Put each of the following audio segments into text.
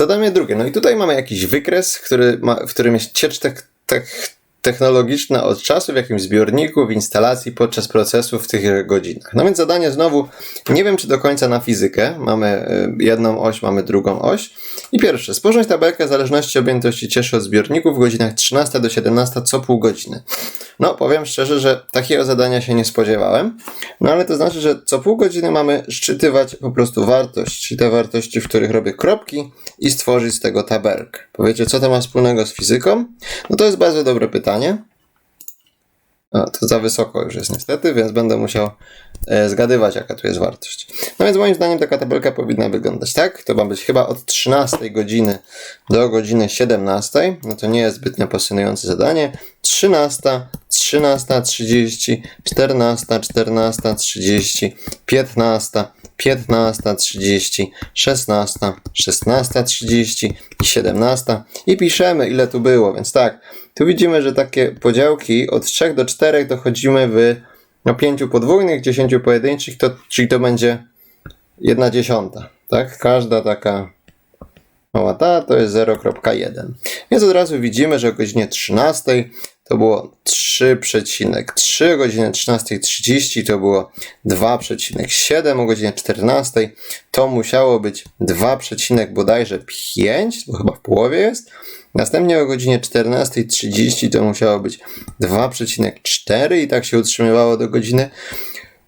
Zadanie drugie. No i tutaj mamy jakiś wykres, który ma, w którym jest ciecz tek, technologiczna od czasu w jakimś zbiorniku, w instalacji podczas procesu w tych godzinach. No więc zadanie znowu, nie wiem czy do końca na fizykę. Mamy y, jedną oś, mamy drugą oś. I pierwsze, sporządź tabelkę zależności objętości cieszy od zbiorników w godzinach 13 do 17 co pół godziny. No, powiem szczerze, że takiego zadania się nie spodziewałem. No ale to znaczy, że co pół godziny mamy szczytywać po prostu wartość, te wartości, w których robię kropki i stworzyć z tego tabelkę. Powiecie, co to ma wspólnego z fizyką? No to jest bardzo dobre pytanie. O, to za wysoko już jest niestety, więc będę musiał e, zgadywać, jaka tu jest wartość. No więc moim zdaniem taka tabelka powinna wyglądać tak. To ma być chyba od 13 godziny do godziny 17. No to nie jest zbytnio pasjonujące zadanie. 13, 13.30, 14, 14.30, 15, 15.30, 16, 16.30 i 17. I piszemy, ile tu było. Więc tak, tu widzimy, że takie podziałki od 3 do 4 dochodzimy w no, 5 podwójnych, 10 pojedynczych, to, czyli to będzie 1 dziesiąta. Tak? Każda taka mała ta to jest 0,1. Więc od razu widzimy, że o godzinie 13 to było 3,3, o godzinie 13.30 to było 2,7, o godzinie 14 to musiało być 2, bodajże 5, bo chyba w połowie jest. Następnie o godzinie 14.30 to musiało być 2,4 i tak się utrzymywało do godziny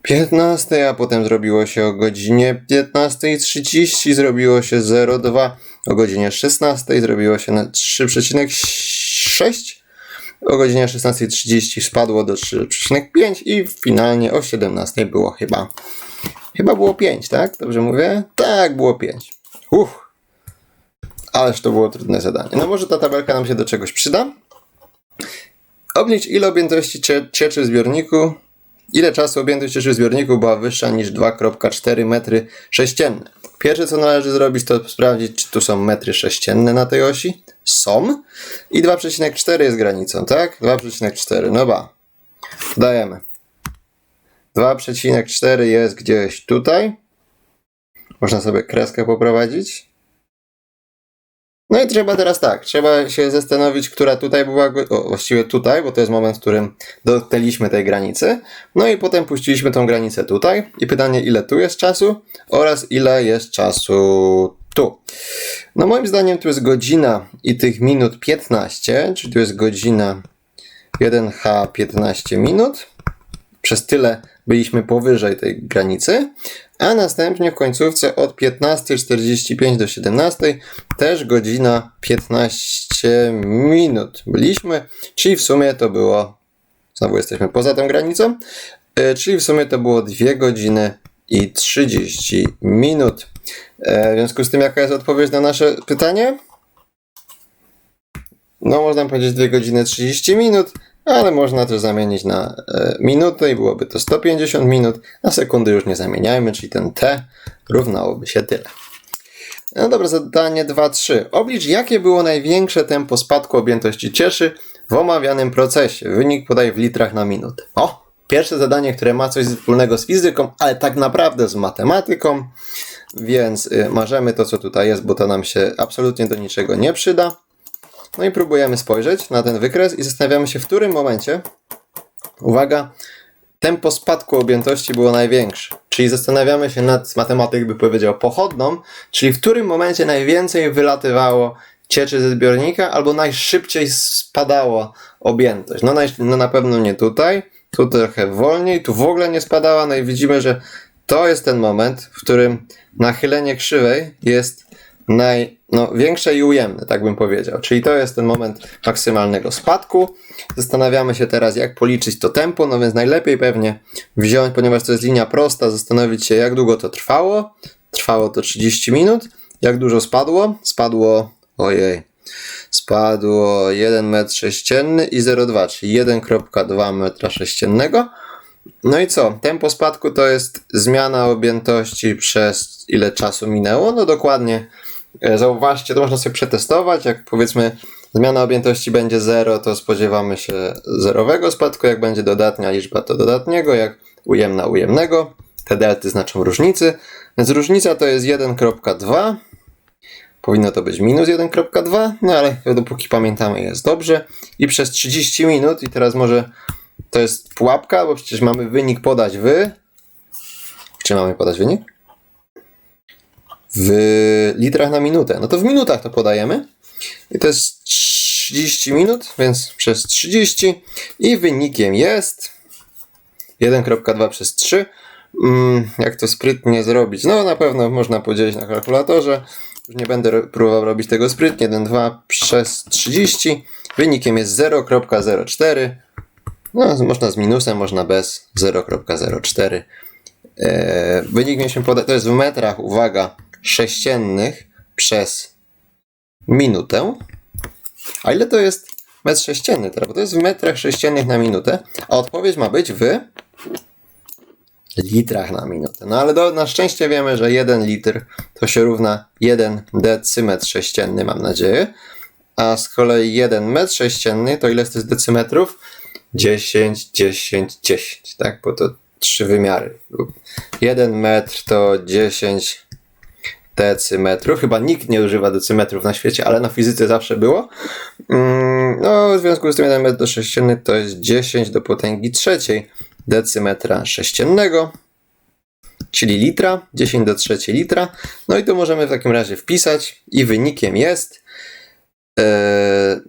15, a potem zrobiło się o godzinie 15.30, zrobiło się 0,2, o godzinie 16 zrobiło się na 3,6 o godzinie 16.30 spadło do 3,5 i finalnie o 17 było chyba. Chyba było 5, tak? Dobrze mówię? Tak, było 5. Uff. Ależ to było trudne zadanie. No może ta tabelka nam się do czegoś przyda. Oblicz ile objętości cieczy w zbiorniku, ile czasu objętość cieczy w zbiorniku była wyższa niż 2,4 metry sześcienne. Pierwsze co należy zrobić to sprawdzić czy tu są metry sześcienne na tej osi są. I 2,4 jest granicą, tak? 2,4, no ba. Dajemy. 2,4 jest gdzieś tutaj. Można sobie kreskę poprowadzić. No i trzeba teraz tak, trzeba się zastanowić, która tutaj była, o, właściwie tutaj, bo to jest moment, w którym dotknęliśmy tej granicy. No i potem puściliśmy tą granicę tutaj. I pytanie, ile tu jest czasu oraz ile jest czasu tu. No moim zdaniem tu jest godzina i tych minut 15, czyli tu jest godzina 1H 15 minut. Przez tyle byliśmy powyżej tej granicy, a następnie w końcówce od 15.45 do 17 też godzina 15 minut byliśmy, czyli w sumie to było, znowu jesteśmy poza tą granicą, e, czyli w sumie to było 2 godziny i 30 minut. E, w związku z tym, jaka jest odpowiedź na nasze pytanie? No, można powiedzieć 2 godziny 30 minut, ale można też zamienić na e, minutę i byłoby to 150 minut. Na sekundy już nie zamieniajmy, czyli ten t równałoby się tyle. No dobra, zadanie 2-3. Oblicz, jakie było największe tempo spadku objętości cieszy w omawianym procesie. Wynik podaj w litrach na minutę. O, pierwsze zadanie, które ma coś wspólnego z fizyką, ale tak naprawdę z matematyką. Więc y, marzymy to, co tutaj jest, bo to nam się absolutnie do niczego nie przyda. No i próbujemy spojrzeć na ten wykres i zastanawiamy się, w którym momencie, uwaga, tempo spadku objętości było największe. Czyli zastanawiamy się nad, matematyk by powiedział, pochodną, czyli w którym momencie najwięcej wylatywało cieczy ze zbiornika, albo najszybciej spadało objętość. No, naj, no na pewno nie tutaj, tu trochę wolniej, tu w ogóle nie spadała, no i widzimy, że to jest ten moment, w którym nachylenie krzywej jest naj, no, większe i ujemne, tak bym powiedział. Czyli to jest ten moment maksymalnego spadku. Zastanawiamy się teraz, jak policzyć to tempo, no więc najlepiej pewnie wziąć, ponieważ to jest linia prosta, zastanowić się, jak długo to trwało. Trwało to 30 minut. Jak dużo spadło? Spadło, ojej, spadło 1 metr sześcienny i 0,2, czyli 1,2 metra sześciennego. No i co? Tempo spadku to jest zmiana objętości przez ile czasu minęło? No dokładnie. E, zauważcie, to można sobie przetestować. Jak powiedzmy zmiana objętości będzie 0, to spodziewamy się zerowego spadku. Jak będzie dodatnia liczba, to dodatniego. Jak ujemna, ujemnego. Te delty znaczą różnicy. Więc różnica to jest 1,2 powinno to być minus 1.2, no ale dopóki pamiętamy jest dobrze. I przez 30 minut, i teraz może to jest pułapka, bo przecież mamy wynik podać w... Czy mamy podać wynik? W litrach na minutę. No to w minutach to podajemy. I to jest 30 minut, więc przez 30 i wynikiem jest 1.2 przez 3. Mm, jak to sprytnie zrobić? No na pewno można podzielić na kalkulatorze. Już nie będę próbował robić tego sprytnie. 1, 2 przez 30. Wynikiem jest 0.04. No, można z minusem, można bez 0.04. Eee, wynik mieliśmy podać, to jest w metrach, uwaga, sześciennych przez minutę. A ile to jest metr sześcienny teraz? Bo to jest w metrach sześciennych na minutę, a odpowiedź ma być w litrach na minutę. No ale do, na szczęście wiemy, że 1 litr to się równa 1 decymetr sześcienny, mam nadzieję. A z kolei 1 metr sześcienny to ile to jest decymetrów? 10, 10, 10, tak? Bo to trzy wymiary. 1 metr to 10 decymetrów. Chyba nikt nie używa decymetrów na świecie, ale na fizyce zawsze było. Mm, No, w związku z tym 1 metr sześcienny to jest 10 do potęgi trzeciej decymetra sześciennego, czyli litra, 10 do trzeciej litra. No i tu możemy w takim razie wpisać i wynikiem jest e,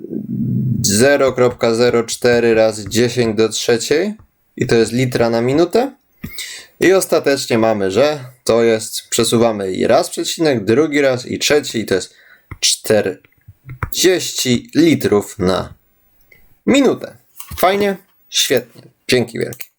0,04 razy 10 do trzeciej i to jest litra na minutę. I ostatecznie mamy, że to jest, przesuwamy i raz przecinek, drugi raz i trzeci i to jest 40 litrów na minutę. Fajnie? Świetnie. Dzięki wielkie.